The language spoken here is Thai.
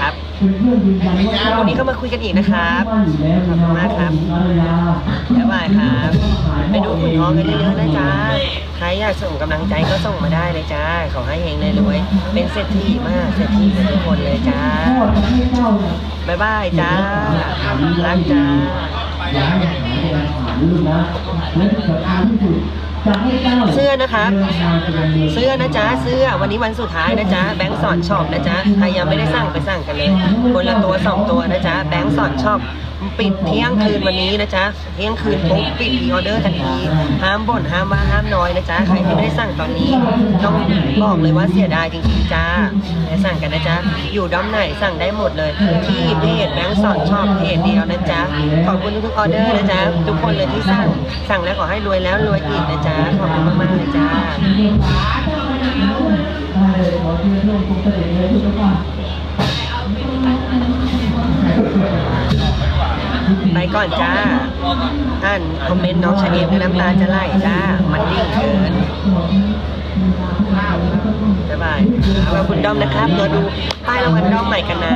ครับเป็นนยืนยันว่าวันนี้ก็มาคุยกันอีกนะครับขอบคุณมากครับบ๊ายบายครับ ไปดูขุนทองกันเยอะๆนะจ๊ะใครอยากส่งกำลังใจก็ส่งมาได้เลยจ้าขอให้เฮงเลยรวยเป็นเศรษฐีมากเศรษฐีทุกคนเลยจ้าบ๊ายบายจ้ารักจ้า อย่าให้หาเวลาผ่านลูกนะและที่สำคัญที่สุดจะให้เจ้าเสื้อนะครับเสื้อนะจ๊ะ เสื้อ วันนี้วันสุดท้ายนะจ๊ะ แบงค์สอนช็อปนะจ๊ะ ใครยังไม่ได้สั่งไปสั่งกันเลย คนละตัวสองตัวนะจ๊ะ แบงค์สอนช็อปปิดเที่ยงคืนวันนี้นะจ๊ะ เที่ยงคืนปุ๊บปิดรีออเดอร์ทันที ห้ามบ่นห้ามว่าห้ามน้อยนะจ๊ะ ใครที่ไม่ได้สั่งตอนนี้ ต้องบอกเลยว่าเสียดายจริงๆจ้า กันนะจ๊ะ อยู่ด้อมไหนสั่งได้หมดเลย ที่เพจแบงค์สอนชอปเพจเดียวนะจ๊ะ ขอบคุณทุกๆออเดอร์นะจ๊ะ ทุกคนเลยที่สั่ง สั่งแล้วขอให้รวยแล้วรวยอีกนะจ๊ะ ขอบคุณมากๆเลยจ้าได้เลยจเลยทุกท่าไปก่อนจ้า อ่านคอมเมนต์น้องชาเอมด้วยน้ำตาจะไหลจ้า มันดิ้งเกิน บ๊ายบายขอบคุณด้อมนะครับรอดูป้ายรางวัลด้อมใหม่กันนะ